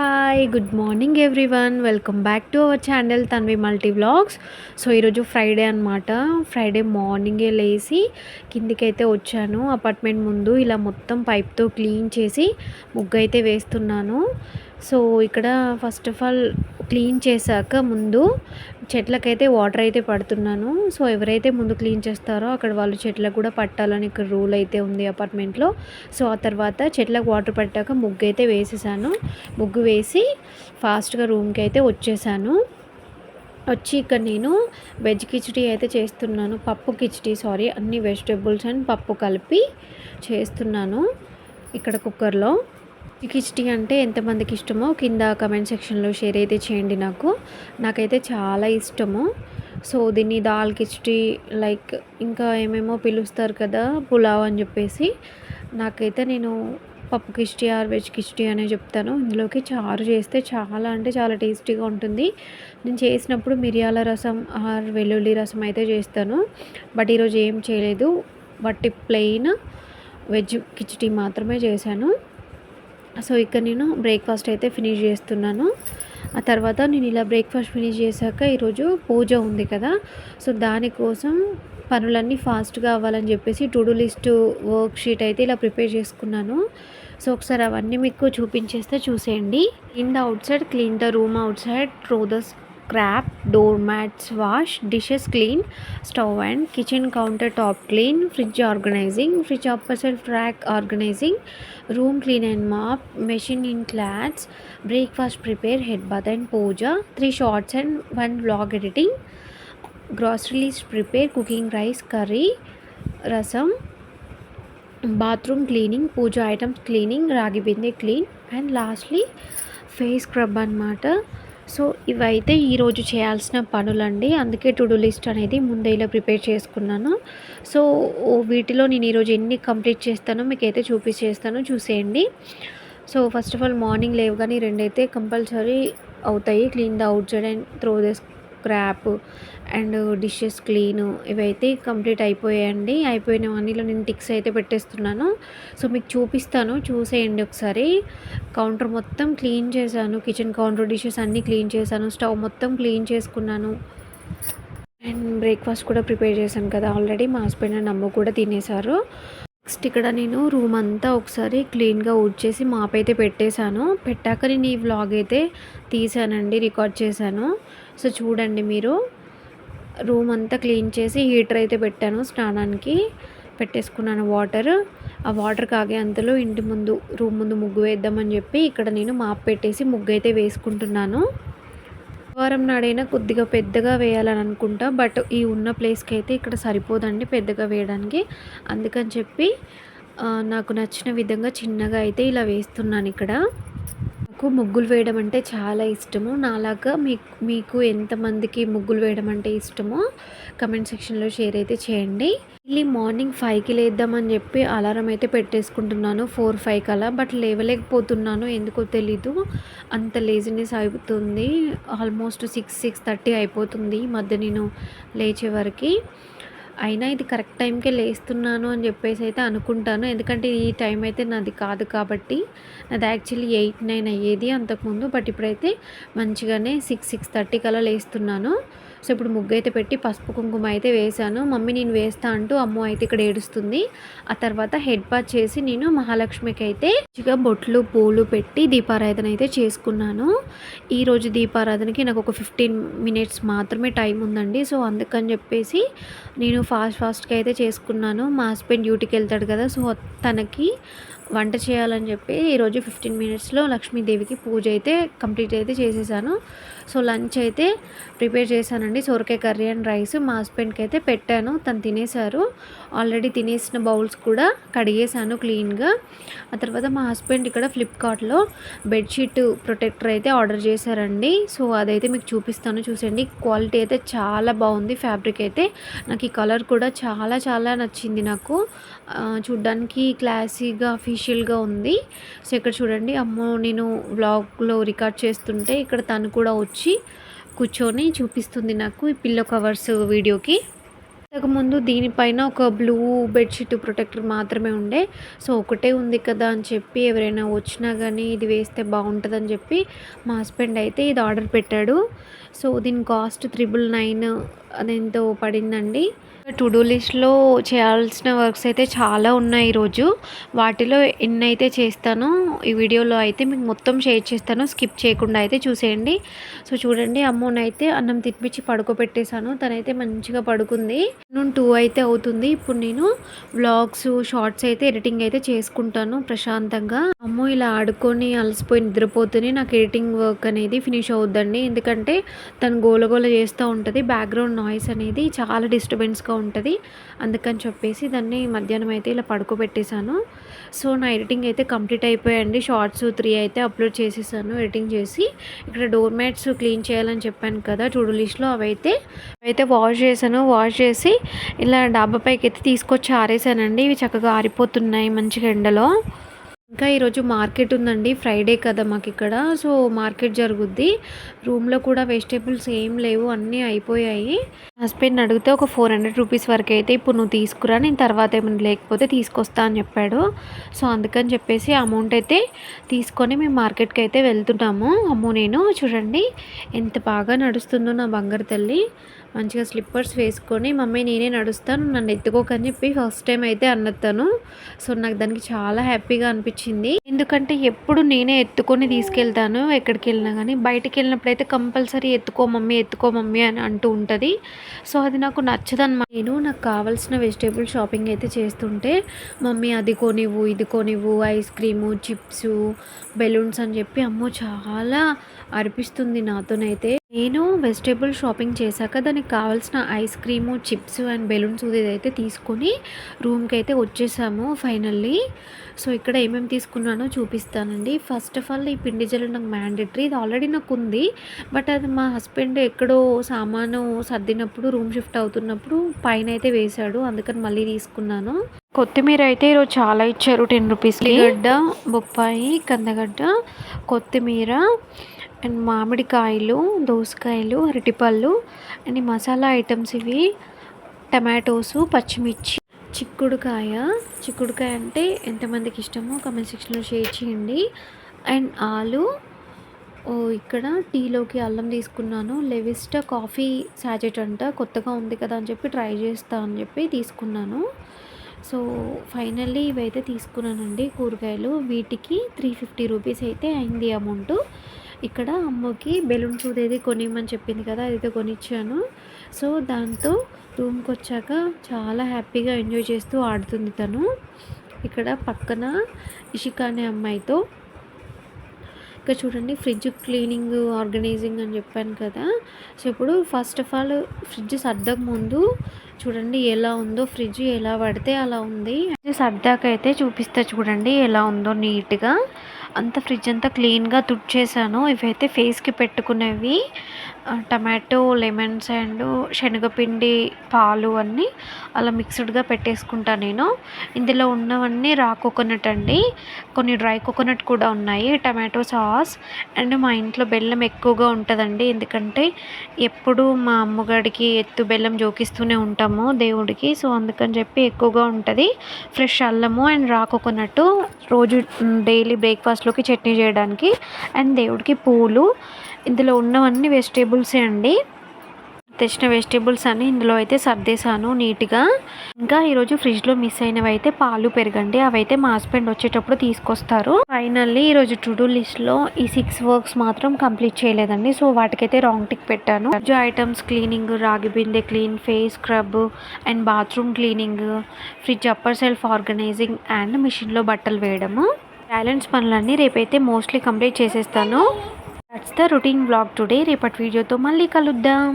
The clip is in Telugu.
Hi good morning everyone. Welcome back to our channel Tanvi multi vlogs. So ఈరోజు ఫ్రైడే అనమాట ఫ్రైడే మార్నింగే లేచి కిందికైతే వచ్చాను. అపార్ట్మెంట్ ముందు ఇలా మొత్తం పైప్తో క్లీన్ చేసి ముగ్గు అయితే వేస్తున్నాను. సో ఇక్కడ ఫస్ట్ ఆఫ్ ఆల్ క్లీన్ చేశాక ముందు చెట్లకైతే వాటర్ అయితే పడుతున్నాను. సో ఎవరైతే ముందు క్లీన్ చేస్తారో అక్కడ వాళ్ళు చెట్లకు కూడా పట్టాలని ఇక్కడ రూల్ అయితే ఉంది అపార్ట్మెంట్లో. సో ఆ తర్వాత చెట్లకు వాటర్ పట్టాక ముగ్గు అయితే వేసేసాను. ముగ్గు వేసి ఫాస్ట్గా రూమ్కి అయితే వచ్చేసాను. వచ్చి ఇక్కడ నేను వెజ్ కిచడీ అయితే చేస్తున్నాను. పప్పు కిచడీ సారీ అన్ని వెజిటేబుల్స్ అండ్ పప్పు కలిపి చేస్తున్నాను ఇక్కడ కుక్కర్లో. కిచడీ అంటే ఎంతమందికి ఇష్టమో కింద కమెంట్ సెక్షన్లో షేర్ అయితే చేయండి నాకు. నాకైతే చాలా ఇష్టము. సో దీన్ని దాల్ కిచడీ లైక్ ఇంకా ఏమేమో పిలుస్తారు కదా పులావ్ అని చెప్పేసి. నాకైతే నేను పప్పు కిష్టి ఆర్ వెజ్ కిష్టి అనే చెప్తాను. ఇందులోకి చారు చేస్తే చాలా అంటే చాలా టేస్టీగా ఉంటుంది. నేను చేసినప్పుడు మిరియాల రసం ఆర్ వెల్లుల్లి రసం అయితే చేస్తాను. బట్ ఈరోజు ఏం చేయలేదు. బట్ ప్లెయిన్ వెజ్ కిచడీ మాత్రమే చేశాను. సో ఇక్కడ నేను బ్రేక్ఫాస్ట్ అయితే ఫినిష్ చేస్తున్నాను. ఆ తర్వాత నేను ఇలా బ్రేక్ఫాస్ట్ ఫినిష్ చేశాక ఈరోజు పూజ ఉంది కదా. సో దానికోసం పనులన్నీ ఫాస్ట్గా అవ్వాలని చెప్పేసి to do list worksheet అయితే ఇలా ప్రిపేర్ చేసుకున్నాను. సో ఒకసారి అవన్నీ మీకు చూపించేస్తే చూసేయండి. In the outside clean the room outside throw the scrap, doormats wash, dishes clean, stove and kitchen countertop clean, fridge organizing, fridge opposite rack organizing, room clean and mop, machine in clads, breakfast prepare, head bath and puja, 3 shots and 1 vlog editing, grocery list prepare, cooking rice, curry, rasam, bathroom cleaning, puja items cleaning, ragi binde clean, and lastly face scrub అనమాట సో ఇవైతే ఈరోజు చేయాల్సిన పనులండి. అందుకే టు డూ లిస్ట్ అనేది ముందే ఇలా ప్రిపేర్ చేసుకున్నాను. సో వీటిలో నేను ఈరోజు ఎన్ని కంప్లీట్ చేస్తానో మీకు అయితే చూపించేస్తాను చూసేయండి. So first of all morning లేవగానే రెండైతే కంపల్సరీ అవుతాయి. Clean the outside and throw scrap and dishes clean ఇవైతే కంప్లీట్ అయిపోయాయండి. అయిపోయినవన్నీలో నేను టిక్స్ అయితే పెట్టేస్తున్నాను. సో మీకు చూపిస్తాను. చూసేయండి ఒకసారి. కౌంటర్ మొత్తం క్లీన్ చేశాను. కిచెన్ కౌంటర్ డిషెస్ అన్నీ క్లీన్ చేశాను. స్టవ్ మొత్తం క్లీన్ చేసుకున్నాను. అండ్ బ్రేక్ఫాస్ట్ కూడా ప్రిపేర్ చేశాను కదా ఆల్రెడీ. మా హస్బెండ్ అండ్ అమ్మ కూడా తినేశారు. నెక్స్ట్ ఇక్కడ నేను రూమ్ అంతా ఒకసారి క్లీన్గా ఊడ్చేసి మాపైతే పెట్టేశాను. పెట్టాక నేను ఈ వ్లాగ్ అయితే తీసానండి రికార్డ్ చేశాను. సో చూడండి మీరు. రూమ్ అంతా క్లీన్ చేసి హీటర్ అయితే పెట్టాను స్నానానికి. పెట్టేసుకున్నాను వాటర్. ఆ వాటర్ కాగే అంతలో ఇంటి ముందు రూమ్ ముందు ముగ్గు వేద్దామని చెప్పి ఇక్కడ నేను మాప్ పెట్టేసి ముగ్గు అయితే వేసుకుంటున్నాను. వారం నాడైనా కొద్దిగా పెద్దగా వేయాలని అనుకుంటా బట్ ఈ ఉన్న ప్లేస్కి అయితే ఇక్కడ సరిపోదండి పెద్దగా వేయడానికి. అందుకని చెప్పి నాకు నచ్చిన విధంగా చిన్నగా అయితే ఇలా వేస్తున్నాను ఇక్కడ. నాకు ముగ్గులు వేయడం అంటే చాలా ఇష్టము. నాలాగా మీకు మీకు ఎంతమందికి ముగ్గులు వేయడం అంటే ఇష్టమో కమెంట్ సెక్షన్లో షేర్ అయితే చేయండి. మళ్ళీ మార్నింగ్ ఫైవ్కి లేద్దామని చెప్పి అలారం అయితే పెట్టేసుకుంటున్నాను. ఫోర్ ఫైవ్కి అలా బట్ లేవలేకపోతున్నాను. ఎందుకో తెలీదు. అంత లేజినెస్ అయిపోతుంది ఆల్మోస్ట్ సిక్స్ సిక్స్ థర్టీ అయిపోతుంది మధ్య నేను లేచే వరకు. అయినా ఇది కరెక్ట్ టైంకే లేస్తున్నాను అని చెప్పేసి అయితే అనుకుంటాను. ఎందుకంటే ఈ టైం అయితే నాది కాదు కాబట్టి నాది యాక్చువల్లీ ఎయిట్ నైన్ అయ్యేది అంతకుముందు. బట్ ఇప్పుడైతే మంచిగానే సిక్స్ సిక్స్ థర్టీ కల్లా లేస్తున్నాను. సో ఇప్పుడు ముగ్గు అయితే పెట్టి పసుపు కుంకుమ అయితే వేశాను. మమ్మీ నేను వేస్తా అంటూ అమ్మ అయితే ఇక్కడ ఏడుస్తుంది. ఆ తర్వాత హెడ్ బాత్ చేసి నేను మహాలక్ష్మికి అయితే మంచిగా బొట్లు పూలు పెట్టి దీపారాధన అయితే చేసుకున్నాను. ఈరోజు దీపారాధనకి నాకు ఒక ఫిఫ్టీన్ మినిట్స్ మాత్రమే టైం ఉందండి. సో అందుకని చెప్పేసి నేను ఫాస్ట్ ఫాస్ట్గా అయితే చేసుకున్నాను. మా హస్బెండ్ డ్యూటీకి వెళ్తాడు కదా సో తనకి వంట చేయాలని చెప్పి ఈరోజు ఫిఫ్టీన్ మినిట్స్లో లక్ష్మీదేవికి పూజ అయితే కంప్లీట్ అయితే చేసేసాను. సో లంచ్ అయితే ప్రిపేర్ చేశానండి. సొరకాయ కర్రీ అండ్ రైస్ మా హస్బెండ్కి అయితే పెట్టాను. తను తినేశారు. ఆల్రెడీ తినేసిన బౌల్స్ కూడా కడిగేశాను క్లీన్గా ఆ తర్వాత మా హస్బెండ్ ఇక్కడ ఫ్లిప్కార్ట్లో బెడ్షీట్ ప్రొటెక్టర్ అయితే ఆర్డర్ చేశారండి. సో అదైతే మీకు చూపిస్తాను. చూసండి క్వాలిటీ అయితే చాలా బాగుంది. ఫ్యాబ్రిక్ అయితే నాకు ఈ కలర్ కూడా చాలా చాలా నచ్చింది నాకు. చూడ్డానికి క్లాసీగా అఫీషియల్గా ఉంది. సో ఇక్కడ చూడండి అమ్మో నేను వ్లాగ్లో రికార్డ్ చేస్తుంటే ఇక్కడ తను కూడా వచ్చి కూర్చొని చూపిస్తుంది నాకు ఈ పిల్లో కవర్స్ వీడియోకి ఇంతకుముందు దీనిపైన ఒక బ్లూ బెడ్షీట్ ప్రొటెక్టర్ మాత్రమే ఉండే. సో ఒకటే ఉంది కదా అని చెప్పి ఎవరైనా వచ్చినా కానీ ఇది వేస్తే బాగుంటుందని చెప్పి మా హస్బెండ్ అయితే ఇది ఆర్డర్ పెట్టాడు. సో దీని కాస్ట్ త్రిబుల్ నైన్ అదెంతో పడిందండి. టు డూ లిస్ట్లో చేయాల్సిన వర్క్స్ అయితే చాలా ఉన్నాయి ఈరోజు. వాటిలో ఎన్ని అయితే చేస్తానో ఈ వీడియోలో అయితే మీకు మొత్తం షేర్ చేస్తాను. స్కిప్ చేయకుండా అయితే చూసేయండి. సో చూడండి అమ్మోనైతే అన్నం తినిపించి పడుకోబెట్టేశాను. తనైతే మంచిగా పడుకుంది. నేను టూ అయితే అవుతుంది. ఇప్పుడు నేను వ్లాగ్స్ షార్ట్స్ అయితే ఎడిటింగ్ అయితే చేసుకుంటాను ప్రశాంతంగా. అమ్మో ఇలా ఆడుకొని అలసిపోయి నిద్రపోతూనే నాకు ఎడిటింగ్ వర్క్ అనేది ఫినిష్ అవుద్దండి. ఎందుకంటే తను గోలగోల చేస్తూ ఉంటుంది. బ్యాక్గ్రౌండ్ నాయిస్ అనేది చాలా డిస్టర్బెన్స్గా ఉంటుంది. అందుకని చెప్పేసి దాన్ని మధ్యాహ్నం అయితే ఇలా పడుకోబెట్టేశాను. సో నా ఎడిటింగ్ అయితే కంప్లీట్ అయిపోయాయండి షార్ట్స్ త్రీ అయితే అప్లోడ్ చేసేసాను ఎడిటింగ్ చేసి. ఇక్కడ డోర్ మ్యాట్స్ క్లీన్ చేయాలని చెప్పాను కదా చూడు లిస్ట్లో అవైతే. అయితే వాష్ చేశాను. వాష్ చేసి ఇలా డాబా పైకి అయితే తీసుకొచ్చి ఆరేసానండి. ఇవి చక్కగా ఆరిపోతున్నాయి మంచిగా ఎండలో. ఇంకా ఈరోజు మార్కెట్ ఉందండి ఫ్రైడే కదా మాకు ఇక్కడ. సో మార్కెట్ జరుగుద్ది. రూమ్లో కూడా వెజిటేబుల్స్ ఏం లేవు అన్నీ అయిపోయాయి. హస్బెండ్ అడిగితే ఒక ఫోర్ హండ్రెడ్ రూపీస్ వరకు అయితే ఇప్పుడు నువ్వు తీసుకురా నేను తర్వాత ఏమైనా లేకపోతే తీసుకొస్తా అని చెప్పాడు. సో అందుకని చెప్పేసి అమౌంట్ అయితే తీసుకొని మేము మార్కెట్కి అయితే వెళ్తున్నాము. అమ్మో నేను చూడండి ఎంత బాగా నడుస్తుందో నా బంగారు తల్లి. మంచిగా స్లిప్పర్స్ వేసుకొని మమ్మీ నేనే నడుస్తాను నన్ను ఎత్తుకోకని చెప్పి ఫస్ట్ టైం అయితే అన్నత్తాను. సో నాకు దానికి చాలా హ్యాపీగా అనిపించింది. ఎందుకంటే ఎప్పుడు నేనే ఎత్తుకొని తీసుకెళ్తాను ఎక్కడికి వెళ్ళినా కానీ. బయటికి వెళ్ళినప్పుడు అయితే కంపల్సరీ ఎత్తుకో మమ్మీ ఎత్తుకో మమ్మీ అని అంటూ ఉంటుంది. సో అది నాకు నచ్చదన్నమాట. నేను నాకు కావాల్సిన వెజిటేబుల్ షాపింగ్ అయితే చేస్తుంటే మమ్మీ అది కొనివ్వు ఇది కొనివ్వు ఐస్ క్రీము చిప్స్ బెలూన్స్ అని చెప్పి అమ్మో చాలా అరిపిస్తుంది నాతోనైతే. నేను వెజిటేబుల్ షాపింగ్ చేశాక దానికి కావాల్సిన ice cream chips and balloons ఇదైతే తీసుకొని రూమ్కి అయితే వచ్చేసాము ఫైనల్లీ సో ఇక్కడ ఏమేమి తీసుకున్నానో చూపిస్తానండి. ఫస్ట్ ఆఫ్ ఆల్ ఈ పిండి జల్లు నాకు మ్యాండేటరీ ఇది ఆల్రెడీ నాకు ఉంది. బట్ అది మా హస్బెండ్ ఎక్కడో సామాను సర్దినప్పుడు రూమ్ షిఫ్ట్ అవుతున్నప్పుడు పైన అయితే వేశాడు. అందుకని మళ్ళీ తీసుకున్నాను. కొత్తిమీర అయితే ఈరోజు చాలా ఇచ్చారు టెన్ రూపీస్ గడ్డ బొప్పాయి కందగడ్డ కొత్తిమీర అండ్ మామిడికాయలు దోసకాయలు అరటిపళ్ళు అండ్ మసాలా ఐటమ్స్ ఇవి. టమాటోసు పచ్చిమిర్చి చిక్కుడుకాయ. చిక్కుడుకాయ అంటే ఎంతమందికి ఇష్టమో కమెంట్ సెక్షన్లో షేర్ చేయండి. అండ్ ఆలు. ఓ ఇక్కడ టీలోకి అల్లం తీసుకున్నాను. లెవిస్టా కాఫీ సాజెట్ అంట. కొత్తగా ఉంది కదా అని చెప్పి ట్రై చేస్తా అని చెప్పి తీసుకున్నాను. సో ఫైనల్లీ ఇవైతే తీసుకున్నానండి కూరగాయలు. వీటికి త్రీ ఫిఫ్టీ రూపీస్ అయితే అయింది అమౌంట్. ఇక్కడ అమ్మకి బెలూన్ చూడేది కొనిమ్మని చెప్పింది కదా అదైతే కొనిచ్చాను. సో దాంతో రూమ్కి వచ్చాక చాలా హ్యాపీగా ఎంజాయ్ చేస్తూ ఆడుతుంది తను. ఇక్కడ పక్కన ఇషిక అనే అమ్మాయితో ఇక్కడ చూడండి ఫ్రిడ్జ్ క్లీనింగ్ ఆర్గనైజింగ్ అని చెప్పాను కదా. సో ఇప్పుడు ఫస్ట్ ఆఫ్ ఆల్ ఫ్రిడ్జ్ సర్దక ముందు చూడండి ఎలా ఉందో ఫ్రిడ్జ్ ఎలా పడితే అలా ఉంది. సర్దాకైతే చూపిస్తా చూడండి ఎలా ఉందో నీట్గా. అంత ఫ్రిడ్జ్ అంతా క్లీన్గా తుడిచేసాను. ఇవైతే ఫేస్కి పెట్టుకునేవి. టమాటో లెమన్స్ అండ్ శనగపిండి పాలు అన్నీ అలా మిక్స్డ్గా పెట్టేసుకుంటాను నేను. ఇందులో ఉన్నవన్నీ రా కోకోనట్ అండి. కొన్ని డ్రై కోకోనట్ కూడా ఉన్నాయి టమాటో సాస్. అండ్ మా ఇంట్లో బెల్లం ఎక్కువగా ఉంటుందండి. ఎందుకంటే ఎప్పుడు మా అమ్మగారికి ఎత్తు బెల్లం జోకిస్తూనే ఉంటాము దేవుడికి. సో అందుకని చెప్పి ఎక్కువగా ఉంటుంది. ఫ్రెష్ అల్లము అండ్ రా కోకోనట్ రోజు డైలీ బ్రేక్ఫాస్ట్లోకి చట్నీ చేయడానికి అండ్ దేవుడికి పూలు. ఇందులో ఉన్నవన్నీ వెజిటేబుల్సే అండి. తెచ్చిన వెజిటేబుల్స్ అన్ని ఇందులో అయితే సర్దేశాను నీట్గా. ఇంకా ఈరోజు ఫ్రిడ్జ్లో మిస్ అయినవి అయితే పాలు పెరగండి. అవైతే మా హస్బెండ్ వచ్చేటప్పుడు తీసుకొస్తారు. ఫైనల్లీ ఈరోజు టు లిస్ట్లో ఈ సిక్స్ వర్క్స్ మాత్రం కంప్లీట్ చేయలేదండి. సో వాటికైతే రాంగ్ టిక్ పెట్టాను. ఫ్రిడ్జ్ ఐటమ్స్ క్లీనింగ్ రాగి బిందె clean face scrub and bathroom cleaning fridge upper shelf organising and మిషన్లో బట్టలు వేయడము. బ్యాలెన్స్ పనులన్నీ రేపైతే మోస్ట్లీ కంప్లీట్ చేసేస్తాను. That's the routine vlog today రేపటి వీడియోతో మళ్ళీ కలుద్దాం.